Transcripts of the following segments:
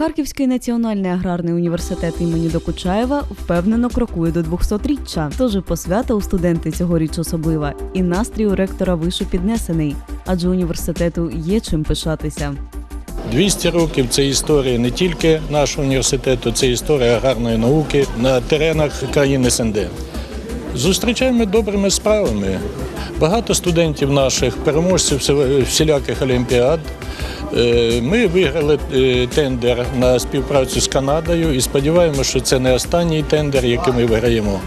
Харківський національний аграрний університет імені Докучаєва впевнено крокує до 200-річчя. Тож і посвята у студенти цьогоріч особлива, і настрій у ректора вишу піднесений, адже університету є чим пишатися. 200 років це історія не тільки нашого університету, це історія аграрної науки на теренах країни СНД. Зустрічаємо добрими справами. Багато студентів наших, переможців всіляких олімпіад. Е, Ми виграли е, тендер на співпрацю з Канадою і сподіваємося, що це не останній тендер, який ми виграємо.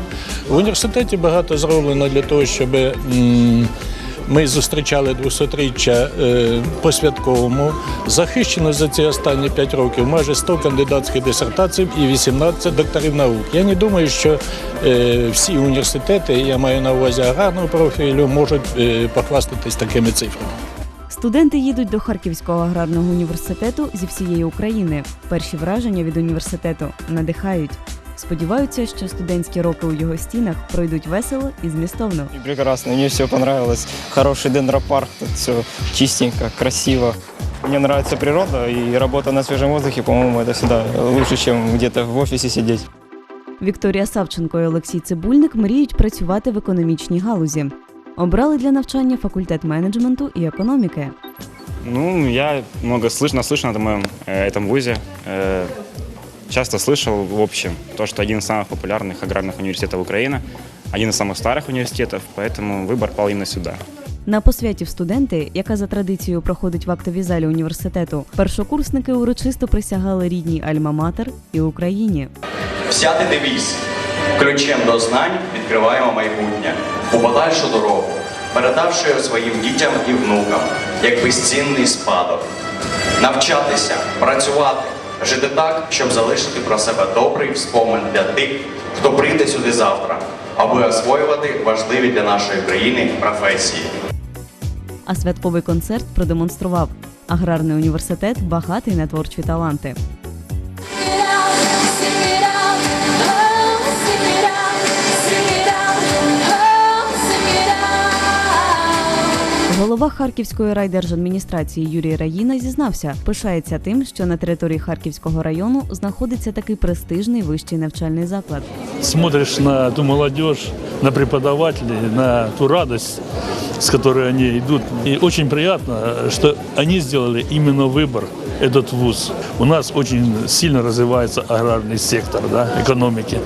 В університеті багато зроблено для того, щоб ми зустрічали 200-річчя е, по святковому. Захищено за ці останні 5 років майже 100 кандидатських дисертацій і 18 докторів наук. Я не думаю, що всі університети, я маю на увазі аграрного профілю, можуть похвастатись такими цифрами. Студенти їдуть до Харківського аграрного університету зі всієї України. Перші враження від університету надихають. Сподіваються, що студентські роки у його стінах пройдуть весело і змістовно. Прекрасно, мне все понравилось. Хороший дендропарк, тут все чистенько, красиво. Мне нравится природа и работа на свежем воздухе, по-моему, это всегда лучше, чем где-то в офисе сидеть. Вікторія Савченко і Олексій Цибульник мріють працювати в економічній галузі. Обрали для навчання факультет менеджменту і економіки. Ну, я много слышно, наслышан о моем, э, этом вузе. Э, часто слышал, в общем, то, что один из самых популярных аграрных университетов Украины, один из самых старых университетов, поэтому выбор пал именно сюда. На посвяті в студенти, яка за традицією проходить в актовій залі університету, першокурсники урочисто присягали рідній Альма-Матер і Україні. Взяти девіз. Ключем до знань відкриваємо майбутнє у подальшу дорогу, передавши його своїм дітям і внукам як безцінний спадок. Навчатися, працювати, жити так, щоб залишити про себе добрий вспомин для тих, хто прийде сюди завтра, аби освоювати важливі для нашої країни професії. А святковий концерт продемонстрував аграрний університет багатий на творчі таланти. Голова Харківської райдержадміністрації Юрій Раїна зізнався, пишається тим, що на території Харківського району знаходиться такий престижний вищий навчальний заклад. Смотриш на ту молодіж, на преподавателей, на ту радость, з якою вони йдуть, і очень приятно, що вони зробили іменно выбор этот вуз. У нас очень сильно развивается аграрный сектор да, экономики.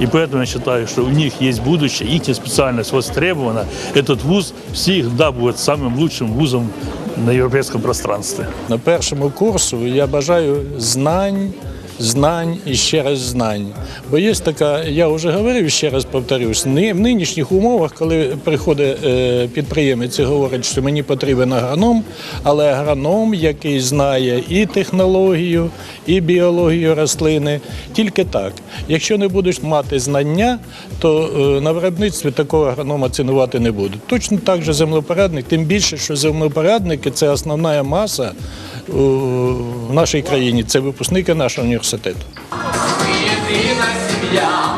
И поэтому я считаю, что у них есть будущее, их специальность востребована. Этот вуз всегда будет самым лучшим вузом на европейском пространстве. На першому курсу я бажаю знань, знань і ще раз знань. Бо є така, я вже говорив, ще раз повторюсь, в нинішніх умовах, коли приходить е, підприємець і говорить, що мені потрібен агроном, але агроном, який знає і технологію, і біологію рослини, тільки так. Якщо не будуть мати знання, то е, на виробництві такого агронома цінувати не будуть. Точно так же землепорядник, тим більше, що землепорядники це основна маса в нашій країні, це випускники нашого університету. Єдина сім'я,